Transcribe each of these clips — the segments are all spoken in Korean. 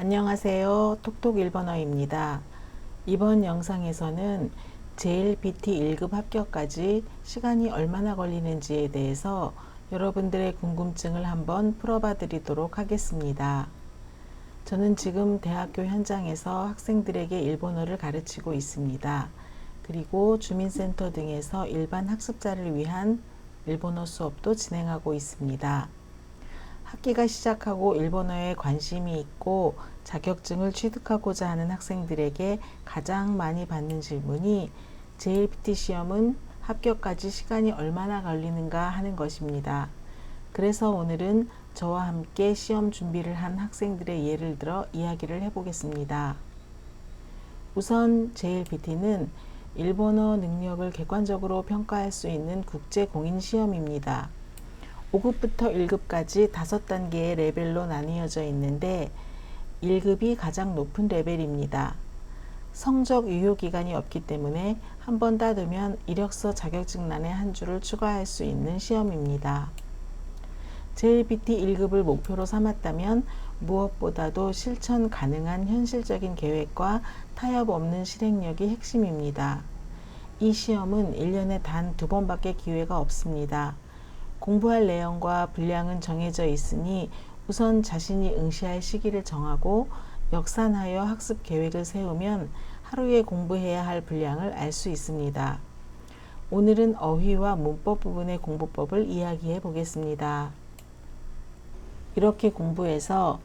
안녕하세요. 톡톡 일본어입니다. 이번 영상에서는 JLPT 1급 합격까지 시간이 얼마나 걸리는지에 대해서 여러분들의 궁금증을 한번 풀어봐 드리도록 하겠습니다. 저는 지금 대학교 현장에서 학생들에게 일본어를 가르치고 있습니다. 그리고 주민센터 등에서 일반 학습자를 위한 일본어 수업도 진행하고 있습니다. 학기가 시작하고 일본어에 관심이 있고 자격증을 취득하고자 하는 학생들에게 가장 많이 받는 질문이 JLPT 시험은 합격까지 시간이 얼마나 걸리는가 하는 것입니다. 그래서 오늘은 저와 함께 시험 준비를 한 학생들의 예를 들어 이야기를 해보겠습니다. 우선 JLPT는 일본어 능력을 객관적으로 평가할 수 있는 국제 공인 시험입니다. 5급부터 1급까지 5단계의 레벨로 나뉘어져 있는데 1급이 가장 높은 레벨입니다. 성적 유효 기간이 없기 때문에 한 번 따두면 이력서 자격증란에 한 줄을 추가할 수 있는 시험입니다. JLPT 1급을 목표로 삼았다면 무엇보다도 실천 가능한 현실적인 계획과 타협 없는 실행력이 핵심입니다. 이 시험은 1년에 단 두 번밖에 기회가 없습니다. 공부할 내용과 분량은 정해져 있으니 우선 자신이 응시할 시기를 정하고 역산하여 학습 계획을 세우면 하루에 공부해야 할 분량을 알 수 있습니다. 오늘은 어휘와 문법 부분의 공부법을 이야기해 보겠습니다. 이렇게 공부해서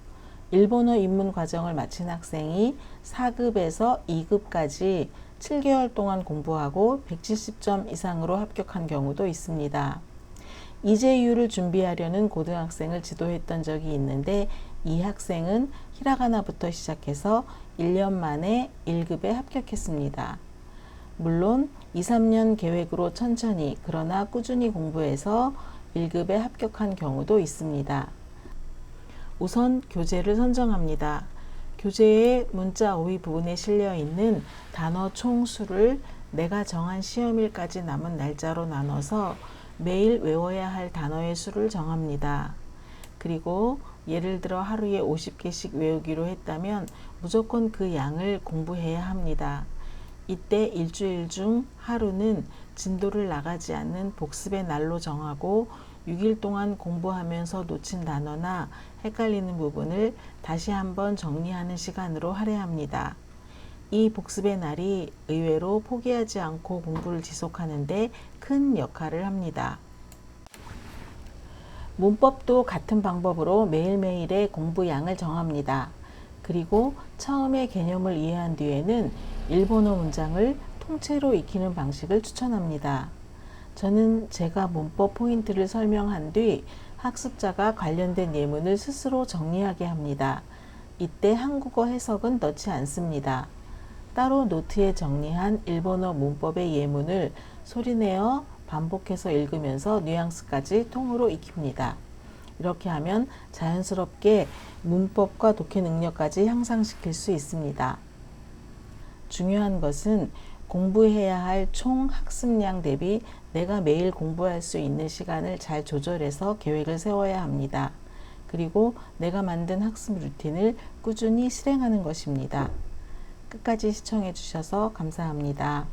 일본어 입문 과정을 마친 학생이 4급에서 2급까지 7개월 동안 공부하고 170점 이상으로 합격한 경우도 있습니다. 이재유를 준비하려는 고등학생을 지도했던 적이 있는데 이 학생은 히라가나부터 시작해서 1년 만에 1급에 합격했습니다. 물론 2, 3년 계획으로 천천히 그러나 꾸준히 공부해서 1급에 합격한 경우도 있습니다. 우선 교재를 선정합니다. 교재의 문자 어휘 부분에 실려 있는 단어 총수를 내가 정한 시험일까지 남은 날짜로 나눠서 매일 외워야 할 단어의 수를 정합니다. 그리고 예를 들어 하루에 50개씩 외우기로 했다면 무조건 그 양을 공부해야 합니다. 이때 일주일 중 하루는 진도를 나가지 않는 복습의 날로 정하고 6일 동안 공부하면서 놓친 단어나 헷갈리는 부분을 다시 한번 정리하는 시간으로 할애합니다. 이 복습의 날이 의외로 포기하지 않고 공부를 지속하는데 큰 역할을 합니다. 문법도 같은 방법으로 매일매일의 공부량을 정합니다. 그리고 처음에 개념을 이해한 뒤에는 일본어 문장을 통째로 익히는 방식을 추천합니다. 저는 제가 문법 포인트를 설명한 뒤 학습자가 관련된 예문을 스스로 정리하게 합니다. 이때 한국어 해석은 넣지 않습니다. 따로 노트에 정리한 일본어 문법의 예문을 소리내어 반복해서 읽으면서 뉘앙스까지 통으로 익힙니다. 이렇게 하면 자연스럽게 문법과 독해 능력까지 향상시킬 수 있습니다. 중요한 것은 공부해야 할 총 학습량 대비 내가 매일 공부할 수 있는 시간을 잘 조절해서 계획을 세워야 합니다. 그리고 내가 만든 학습 루틴을 꾸준히 실행하는 것입니다. 끝까지 시청해 주셔서 감사합니다.